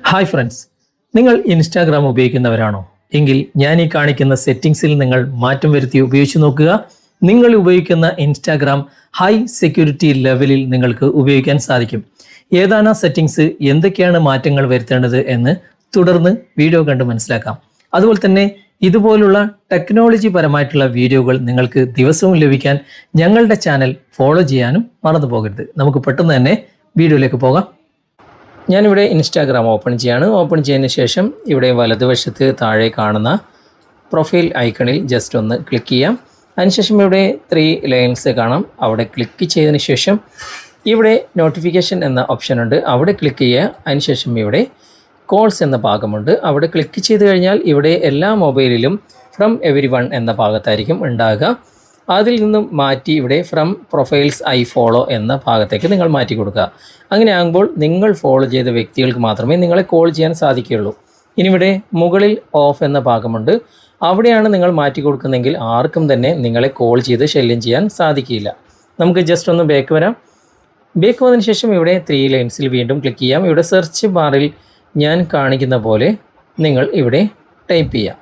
Hi friends നിങ്ങൾ Instagram ഉപയോഗിക്കുന്നവരാണോ? എങ്കിൽ ഞാൻ ഈ കാണിക്കുന്ന സെറ്റിംഗ്സിൽ നിങ്ങൾ മാറ്റം വരുത്തി ഉപയോഗിച്ച് നോക്കുക. നിങ്ങൾ ഉപയോഗിക്കുന്ന ഇൻസ്റ്റാഗ്രാം ഹൈ സെക്യൂരിറ്റി ലെവലിൽ നിങ്ങൾക്ക് ഉപയോഗിക്കാൻ സാധിക്കും. ഏതാണ് സെറ്റിംഗ്സ് എന്തൊക്കെയാണ് മാറ്റങ്ങൾ വരുത്തേണ്ടത് എന്ന് തുടർന്ന് വീഡിയോ കണ്ട് മനസ്സിലാക്കാം. അതുപോലെ തന്നെ ഇതുപോലുള്ള ടെക്നോളജി പരമായിട്ടുള്ള വീഡിയോകൾ നിങ്ങൾക്ക് ദിവസവും ലഭിക്കാൻ ഞങ്ങളുടെ ചാനൽ ഫോളോ ചെയ്യാനും മറന്നു പോകരുത്. നമുക്ക് പെട്ടെന്ന് തന്നെ വീഡിയോയിലേക്ക് പോകാം. ഞാനിവിടെ ഇൻസ്റ്റാഗ്രാം ഓപ്പൺ ചെയ്യാണ്. ഓപ്പൺ ചെയ്തതിന് ശേഷം ഇവിടെ വലതുവശത്ത് താഴെ കാണുന്ന പ്രൊഫൈൽ ഐക്കണിൽ ജസ്റ്റ് ഒന്ന് ക്ലിക്ക് ചെയ്യാം. അതിനുശേഷം ഇവിടെ ത്രീ ലൈൻസ് കാണാം. അവിടെ ക്ലിക്ക് ചെയ്തതിന് ശേഷം ഇവിടെ നോട്ടിഫിക്കേഷൻ എന്ന ഓപ്ഷൻ ഉണ്ട്. അവിടെ ക്ലിക്ക് ചെയ്യുക. അതിനുശേഷം ഇവിടെ കോൾസ് എന്ന ഭാഗമുണ്ട്. അവിടെ ക്ലിക്ക് ചെയ്ത് കഴിഞ്ഞാൽ ഇവിടെ എല്ലാ മൊബൈലിലും ഫ്രം എവരി വൺ എന്ന ഭാഗത്തായിരിക്കും ഉണ്ടാകുക. അതിൽ നിന്നും മാറ്റി ഇവിടെ ഫ്രം പ്രൊഫൈൽസ് ഐ ഫോളോ എന്ന ഭാഗത്തേക്ക് നിങ്ങൾ മാറ്റി കൊടുക്കുക. അങ്ങനെ ആകുമ്പോൾ നിങ്ങൾ ഫോളോ ചെയ്ത വ്യക്തികൾക്ക് മാത്രമേ നിങ്ങളെ കോൾ ചെയ്യാൻ സാധിക്കുകയുള്ളൂ. ഇനി ഇവിടെ മുകളിൽ ഓഫ് എന്ന ഭാഗമുണ്ട്. അവിടെയാണ് നിങ്ങൾ മാറ്റി കൊടുക്കുന്നതെങ്കിൽ ആർക്കും തന്നെ നിങ്ങളെ കോൾ ചെയ്ത് ശല്യം ചെയ്യാൻ സാധിക്കില്ല. നമുക്ക് ജസ്റ്റ് ഒന്ന് ബേക്ക് വരാം. ബേക്ക് വന്നതിന് ശേഷം ഇവിടെ ത്രീ ലൈൻസിൽ വീണ്ടും ക്ലിക്ക് ചെയ്യാം. ഇവിടെ സെർച്ച് ബാറിൽ ഞാൻ കാണിക്കുന്ന പോലെ നിങ്ങൾ ഇവിടെ ടൈപ്പ് ചെയ്യാം.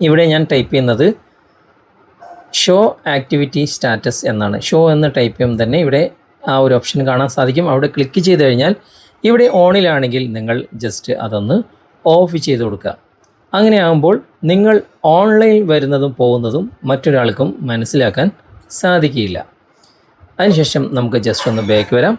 ഇവിടെ ഞാൻ ടൈപ്പ് ചെയ്യുന്നത് ഷോ ആക്ടിവിറ്റി സ്റ്റാറ്റസ് എന്നാണ്. ഷോ എന്ന് ടൈപ്പ് ചെയ്യുമ്പോൾ തന്നെ ഇവിടെ ആ ഒരു ഓപ്ഷൻ കാണാൻ സാധിക്കും. അവിടെ ക്ലിക്ക് ചെയ്ത് കഴിഞ്ഞാൽ ഇവിടെ ഓണിലാണെങ്കിൽ നിങ്ങൾ ജസ്റ്റ് അതൊന്ന് ഓഫ് ചെയ്ത് കൊടുക്കുക. അങ്ങനെ ആകുമ്പോൾ നിങ്ങൾ ഓൺലൈൻ വരുന്നതും പോകുന്നതും മറ്റൊരാൾക്കും മനസ്സിലാക്കാൻ സാധിക്കില്ല. അതിനുശേഷം നമുക്ക് ജസ്റ്റ് ഒന്ന് ബാക്ക് വരാം.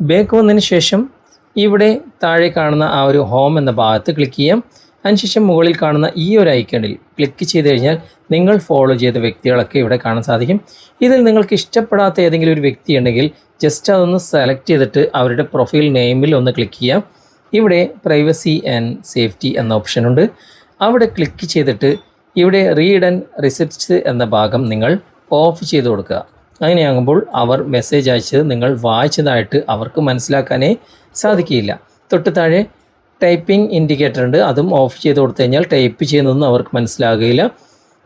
ബാക്ക് വന്നതിന് ശേഷം ഇവിടെ താഴെ കാണുന്ന ആ ഒരു ഹോം എന്ന ഭാഗത്ത് ക്ലിക്ക് ചെയ്യാം. അതിനുശേഷം മുകളിൽ കാണുന്ന ഈ ഒരു ഐക്കണിൽ ക്ലിക്ക് ചെയ്ത് കഴിഞ്ഞാൽ നിങ്ങൾ ഫോളോ ചെയ്ത വ്യക്തികളൊക്കെ ഇവിടെ കാണാൻ സാധിക്കും. ഇതിൽ നിങ്ങൾക്ക് ഇഷ്ടപ്പെടാത്ത ഏതെങ്കിലും ഒരു വ്യക്തി ഉണ്ടെങ്കിൽ ജസ്റ്റ് അതൊന്ന് സെലക്ട് ചെയ്തിട്ട് അവരുടെ പ്രൊഫൈൽ നെയിമിൽ ഒന്ന് ക്ലിക്ക് ചെയ്യാം. ഇവിടെ പ്രൈവസി ആൻഡ് സേഫ്റ്റി എന്ന ഓപ്ഷനുണ്ട് അവിടെ ക്ലിക്ക് ചെയ്തിട്ട് ഇവിടെ റീഡ് ആൻഡ് റിസിപ്റ്റ്സ് എന്ന ഭാഗം നിങ്ങൾ ഓഫ് ചെയ്ത് കൊടുക്കുക. അങ്ങനെയാകുമ്പോൾ അവർ മെസ്സേജ് അയച്ചത് നിങ്ങൾ വായിച്ചതായിട്ട് അവർക്ക് മനസ്സിലാക്കാനേ സാധിക്കില്ല തൊട്ട് താഴെ ടൈപ്പിംഗ് ഇൻഡിക്കേറ്റർ ഉണ്ട്. അതും ഓഫ് ചെയ്ത് കൊടുത്തു കഴിഞ്ഞാൽ ടൈപ്പ് ചെയ്യുന്നതൊന്നും അവർക്ക് മനസ്സിലാകുകയില്ല.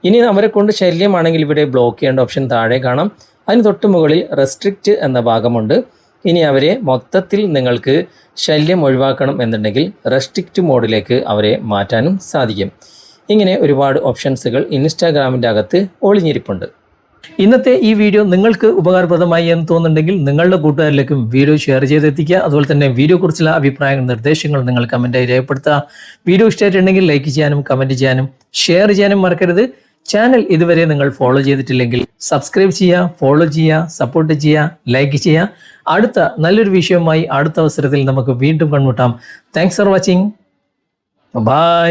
ഇനി അവരെ കൊണ്ട് ശല്യമാണെങ്കിൽ ഇവിടെ ബ്ലോക്ക് ചെയ്യേണ്ട ഓപ്ഷൻ താഴെ കാണാം. അതിന് തൊട്ട് മുകളിൽ റെസ്ട്രിക്റ്റ് എന്ന ഭാഗമുണ്ട്. ഇനി അവരെ മൊത്തത്തിൽ നിങ്ങൾക്ക് ശല്യം ഒഴിവാക്കണം എന്നുണ്ടെങ്കിൽ റെസ്ട്രിക്റ്റ് മോഡിലേക്ക് അവരെ മാറ്റാനും സാധിക്കും. ഇങ്ങനെ ഒരുപാട് ഓപ്ഷൻസുകൾ ഇൻസ്റ്റാഗ്രാമിന്റെ അകത്ത് ഒളിഞ്ഞിരിപ്പുണ്ട്. ഇന്നത്തെ ഈ വീഡിയോ നിങ്ങൾക്ക് ഉപകാരപ്രദമായി എന്ന് തോന്നുന്നുണ്ടെങ്കിൽ നിങ്ങളുടെ കൂട്ടുകാരിലേക്കും വീഡിയോ ഷെയർ ചെയ്തെത്തിക്കുക. അതുപോലെ തന്നെ വീഡിയോ കുറിച്ചുള്ള അഭിപ്രായങ്ങൾ നിർദ്ദേശങ്ങൾ നിങ്ങൾ കമന്റായി രേഖപ്പെടുത്തുക. വീഡിയോ ഇഷ്ടമായിട്ടുണ്ടെങ്കിൽ ലൈക്ക് ചെയ്യാനും കമന്റ് ചെയ്യാനും ഷെയർ ചെയ്യാനും മറക്കരുത്. ചാനൽ ഇതുവരെ നിങ്ങൾ ഫോളോ ചെയ്തിട്ടില്ലെങ്കിൽ സബ്സ്ക്രൈബ് ചെയ്യുക ഫോളോ ചെയ്യുക സപ്പോർട്ട് ചെയ്യുക ലൈക്ക് ചെയ്യുക. അടുത്ത നല്ലൊരു വിഷയവുമായി അടുത്ത അവസരത്തിൽ നമുക്ക് വീണ്ടും കണ്ടുമുട്ടാം. Thanks for watching by